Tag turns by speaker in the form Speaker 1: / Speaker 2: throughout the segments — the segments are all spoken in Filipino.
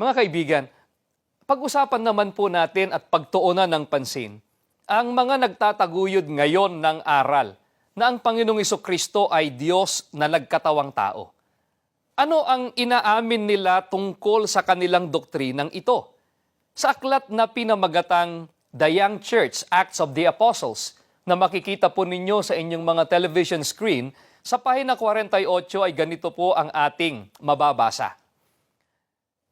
Speaker 1: Mga kaibigan, pag-usapan naman po natin at pagtuunan ng pansin ang mga nagtataguyod ngayon ng aral na ang Panginoong Kristo ay Diyos na nagkatawang tao. Ano ang inaamin nila tungkol sa kanilang doktrinang ito? Sa aklat na pinamagatang The Young Church, Acts of the Apostles, na makikita po ninyo sa inyong mga television screen, sa pahina 48 ay ganito po ang ating mababasa.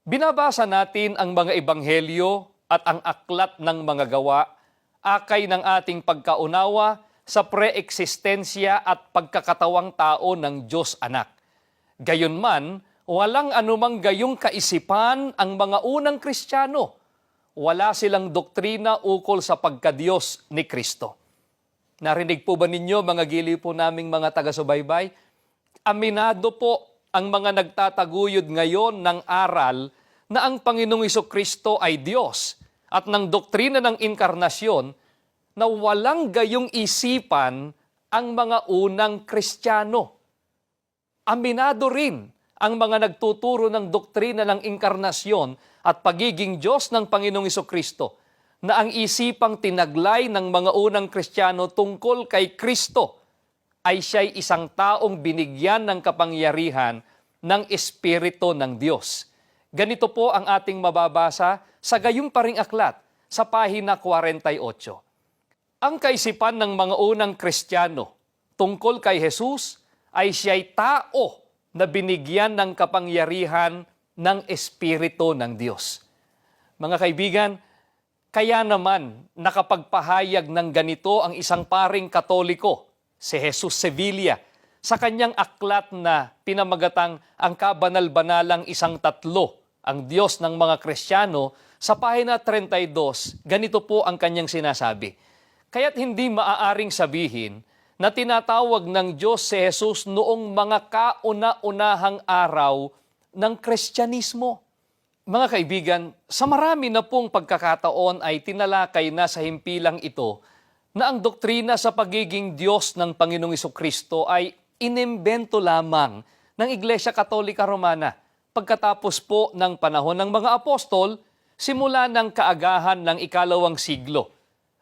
Speaker 1: Binabasa natin ang mga ebanghelyo at ang aklat ng mga gawa, akay ng ating pagkaunawa sa preeksistensya at pagkakatawang tao ng Diyos Anak. Gayunman, walang anumang gayong kaisipan ang mga unang Kristiyano. Wala silang doktrina ukol sa pagkadiyos ni Kristo. Narinig po ba ninyo, mga gili po naming mga taga-subaybay? Aminado po ang mga nagtataguyod ngayon ng aral na ang Panginoong Iso Kristo ay Diyos at ng doktrina ng inkarnasyon na walang gayong isipan ang mga unang Kristiyano. Aminado rin ang mga nagtuturo ng doktrina ng inkarnasyon at pagiging Diyos ng Panginoong Kristo na ang isipang tinaglay ng mga unang Kristiyano tungkol kay Kristo ay siya'y isang taong binigyan ng kapangyarihan ng Espiritu ng Diyos. Ganito po ang ating mababasa sa gayong paring aklat sa pahina 48. Ang kaisipan ng mga unang Kristiyano tungkol kay Jesus ay siya'y tao na binigyan ng kapangyarihan ng Espiritu ng Diyos. Mga kaibigan, kaya naman nakapagpahayag ng ganito ang isang paring katoliko, si Jesus Sevilla, sa kanyang aklat na pinamagatang ang kabanal-banalang isang tatlo, ang Diyos ng mga Kristiyano, sa pahina 32, ganito po ang kanyang sinasabi. Kaya't hindi maaaring sabihin na tinatawag ng Diyos si Jesus noong mga kauna-unahang araw ng Kristyanismo. Mga kaibigan, sa marami na pong pagkakataon ay tinalakay na sa himpilang ito na ang doktrina sa pagiging Diyos ng Panginoong Kristo ay inimbento lamang ng Iglesia Katolika Romana pagkatapos po ng panahon ng mga apostol simula ng kaagahan ng ikalawang siglo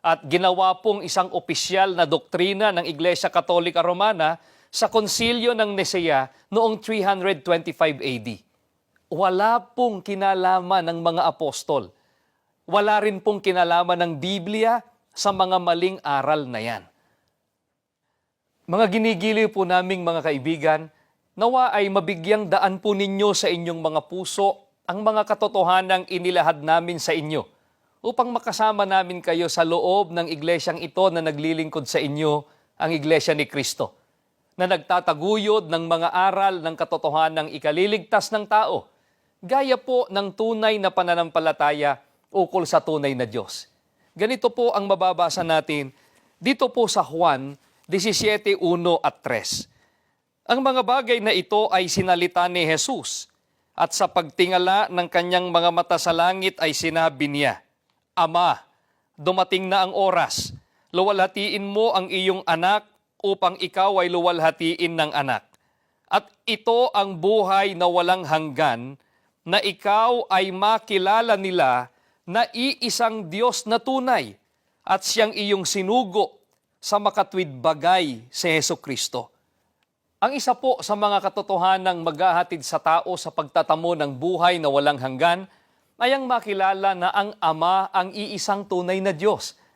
Speaker 1: at ginawa pong isang opisyal na doktrina ng Iglesia Katolika Romana sa konsilyo ng Nisea noong 325 AD. Wala pong kinalaman ng mga apostol. Wala rin pong kinalaman ng Biblia sa mga maling aral na yan. Mga ginigiliw po naming mga kaibigan, nawa ay mabigyang daan po ninyo sa inyong mga puso ang mga katotohanang inilahad namin sa inyo upang makasama namin kayo sa loob ng iglesyang ito na naglilingkod sa inyo, ang Iglesia ni Kristo, na nagtataguyod ng mga aral ng katotohanang ikaliligtas ng tao, gaya po ng tunay na pananampalataya ukol sa tunay na Diyos. Ganito po ang mababasa natin dito po sa Juan 17.1 at 3. Ang mga bagay na ito ay sinalita ni Jesus at sa pagtingala ng kanyang mga mata sa langit ay sinabi niya, Ama, dumating na ang oras. Luwalhatiin mo ang iyong anak upang ikaw ay luwalhatiin ng anak. At ito ang buhay na walang hanggan, na ikaw ay makilala nila na iisang Diyos na tunay at siyang iyong sinugo sa makatwid bagay si Heso Kristo. Ang isa po sa mga katotohanang maghahatid sa tao sa pagtatamo ng buhay na walang hanggan ay ang makilala na ang Ama ang iisang tunay na Diyos